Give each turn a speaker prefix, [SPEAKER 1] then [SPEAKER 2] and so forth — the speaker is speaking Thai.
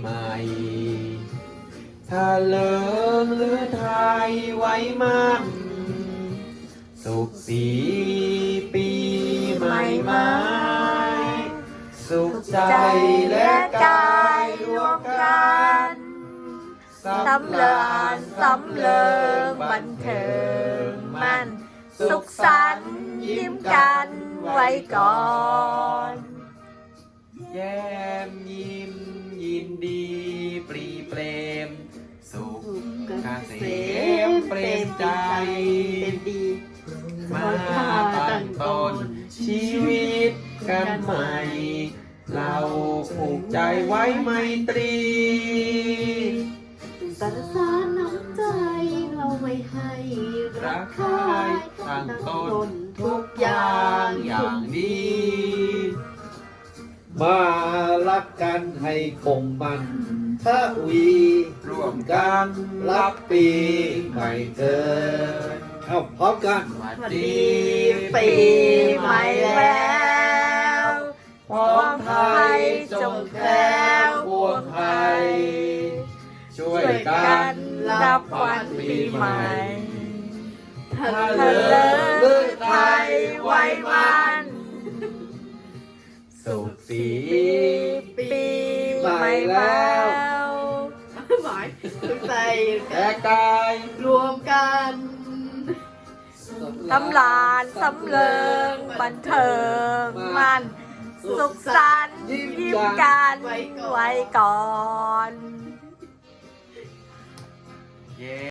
[SPEAKER 1] ใหม่ ถ้าเลิงหรือไทยไว้มันสุขสีปีใหม่ไม้สุขใจและกายรวมกัน
[SPEAKER 2] สำเริญสำเริงบันเทิงมันสุขสันต์ยิ้มกันไว้ก่อน
[SPEAKER 1] แย้มยิ้ม ยินดีปรีเปรม สุขเกษมเปรมใจ
[SPEAKER 2] เป็นดี
[SPEAKER 1] มาตั้งต้นชีวิตกันใหม่ เราผูกใจไว้ไมตรี
[SPEAKER 2] สรรสารน้ำใจเราไว้ให้
[SPEAKER 1] รักใครตั้งต้นทุกอย่างอย่างดี
[SPEAKER 3] มา รักกันให้คงมันทวี
[SPEAKER 1] ร่วมกัน
[SPEAKER 3] รับปีใหม่เกินเอาพร้อมกัน
[SPEAKER 1] สวัส
[SPEAKER 2] สวัส
[SPEAKER 1] ดี
[SPEAKER 2] ดีปีใหม่แล้วความไทยจงแคล้วพวงไทย
[SPEAKER 1] ช่
[SPEAKER 2] ช่
[SPEAKER 1] ว
[SPEAKER 2] วยย
[SPEAKER 1] กั
[SPEAKER 2] กันน
[SPEAKER 1] รั
[SPEAKER 2] รั
[SPEAKER 1] บบวั
[SPEAKER 2] วันน
[SPEAKER 1] ปี
[SPEAKER 2] ปี
[SPEAKER 1] ให
[SPEAKER 2] ให
[SPEAKER 1] ม่
[SPEAKER 2] ม่
[SPEAKER 1] ถ้า
[SPEAKER 2] ทะ
[SPEAKER 1] เลิ
[SPEAKER 2] เล
[SPEAKER 1] ก
[SPEAKER 2] เลือไทยไว้มัน
[SPEAKER 1] สุขสี
[SPEAKER 2] ปีใหม่แล้วหมายถึงใจ
[SPEAKER 1] แต่กาย
[SPEAKER 2] รวมกันตำลานสำเริงบันเทิงมันสุขสันต์ยิ้มกันไว้ก่อน
[SPEAKER 1] เย้